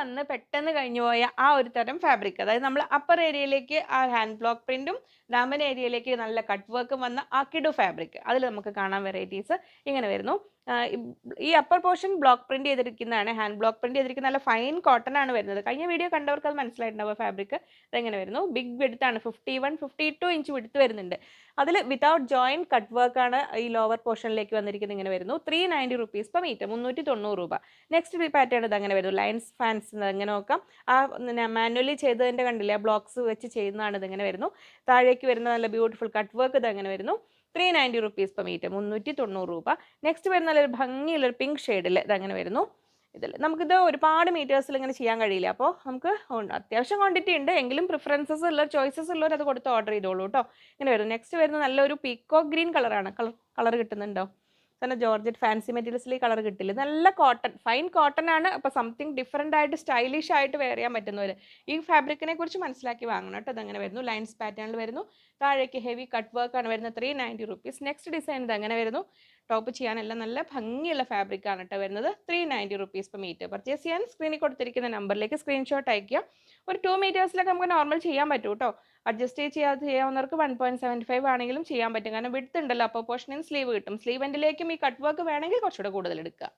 വന്ന് പെട്ടെന്ന് കഴിഞ്ഞു പോയ ആ ഒരു തരം ഫാബ്രിക് അതായത് നമ്മൾ അപ്പർ ഏരിയയിലേക്ക് ആ ഹാൻഡ് ബ്ലോക്ക് പ്രിന്റും ഡാമൻ ഏരിയയിലേക്ക് നല്ല കട്ട് വർക്കും വന്ന ആ കിഡു ഫാബ്രിക് അതിൽ നമുക്ക് കാണാൻ വെറൈറ്റീസ് ഇങ്ങനെ വരുന്നു. ഈ- അപ്പർ പോർഷൻ ബ്ലോക്ക് പ്രിന്റ് ചെയ്തിരിക്കുന്നതാണ്. ഹാൻഡ് ബ്ലോക്ക് പ്രിന്റ് ചെയ്തിരിക്കുന്ന നല്ല ഫൈൻ കോട്ടൺ ആണ് വരുന്നത്. കഴിഞ്ഞ വീഡിയോ കണ്ടവർക്ക് അത് മനസ്സിലായിട്ടുണ്ടാവും ഫാബ്രിക് ഇതെങ്ങനെ വരുന്നു? ബിഗ് വിഡ്ത്ത് ആണ്. Fifty one fifty two inch വിടുത്ത് വരുന്നുണ്ട്. അതിൽ വിതൗട്ട് ജോയിൻ കട്ട് വർക്ക് ആണ് ഈ ലോവർ പോർഷനിലേക്ക് വന്നിരിക്കുന്നത് ഇങ്ങനെ വരുന്നു. Three ninety rupees per metre മുന്നൂറ്റി തൊണ്ണൂറ് രൂപ. നെക്സ്റ്റ് പാറ്റേൺ ഇത് അങ്ങനെ വരുന്നു. ലൈൻസ് ഫാൻസ് അങ്ങനെ നോക്കാം. ആ മാനുവലി ചെയ്തതിന്റെ കണ്ടില്ലേ? ബ്ലോക്സ് വെച്ച് ചെയ്യുന്നതാണ് ഇതിങ്ങനെ വരുന്നു. താഴേക്ക് വരുന്ന നല്ല ബ്യൂട്ടിഫുൾ കട്ട് വർക്ക് ഇത് അങ്ങനെ വരുന്നു. Three ninety rupees per metre മുന്നൂറ്റി തൊണ്ണൂറ് രൂപ. നെക്സ്റ്റ് വരുന്ന നല്ലൊരു ഭംഗിയുള്ളൊരു പിങ്ക് ഷെയ്ഡിൽ ഇതങ്ങനെ വരുന്നു. ഇതിൽ നമുക്കിത് ഒരുപാട് മീറ്റേഴ്സിൽ ഇങ്ങനെ ചെയ്യാൻ കഴിയില്ല. അപ്പോൾ നമുക്ക്. അത്യാവശ്യം ക്വാണ്ടിറ്റി ഉണ്ട്. എങ്കിലും പ്രിഫറൻസസ് ഉള്ള ചോയ്സസ് ഉള്ളവർ അത് കൊടുത്ത് ഓർഡർ ചെയ്തോളൂ കേട്ടോ ഇങ്ങനെ വരുന്നു. നെക്സ്റ്റ് വരുന്ന നല്ലൊരു പീക്കോ ഗ്രീൻ കളറാണ് കളർ കളർ കിട്ടുന്നുണ്ടോ? തന്നെ ജോർജറ്റ് ഫാൻസി മെറ്റീരിയൽസിൽ ഈ കളർ കിട്ടില്ല. നല്ല കോട്ടൺ ഫൈൻ കോട്ടൺ ആണ്. അപ്പോൾ സംതിങ് ഡിഫറെന്റ് ആയിട്ട് സ്റ്റൈലിഷ് ആയിട്ട് വെയർ ചെയ്യാൻ പറ്റുന്നവർ ഈ ഫാബ്രിക്കിനെ കുറിച്ച് മനസ്സിലാക്കി വാങ്ങണം കേട്ടോ. അതങ്ങനെ വരുന്നു. ലൈൻസ് പാറ്റേണിൽ വരുന്നു. താഴേക്ക് ഹെവി കട്ട് വർക്ക് ആണ് വരുന്നത്. Three ninety rupees next design ഇത് അങ്ങനെ വരുന്നു. ടോപ്പ് ചെയ്യാനെല്ലാം നല്ല ഭംഗിയുള്ള ഫാബ്രിക് ആണ് കേട്ടോ വരുന്നത്. Three ninety rupees per metre purchase ചെയ്യാൻ സ്ക്രീനിൽ കൊടുത്തിരിക്കുന്ന നമ്പറിലേക്ക് സ്ക്രീൻഷോട്ട് അയക്കുക ഒരു ടു മീറ്റേഴ്സിലൊക്കെ നമുക്ക് നോർമൽ ചെയ്യാൻ പറ്റും കേട്ടോ അഡ്ജസ്റ്റ് ചെയ്യാതെ ചെയ്യാവുന്നവർക്ക് വൺ പോയിന്റ് സെവന്റി ഫൈവ് ആണെങ്കിലും ചെയ്യാൻ പറ്റും. കാരണം വിടുത്തുണ്ടല്ലോ അപ്പോൾ പോർഷനിൽ സ്ലീവ് കിട്ടും. സ്ലീവ് എൻഡിലേക്കും ഈ കട്ട് വർക്ക് വേണമെങ്കിൽ കുറച്ചുകൂടെ കൂടുതൽ എടുക്കുക.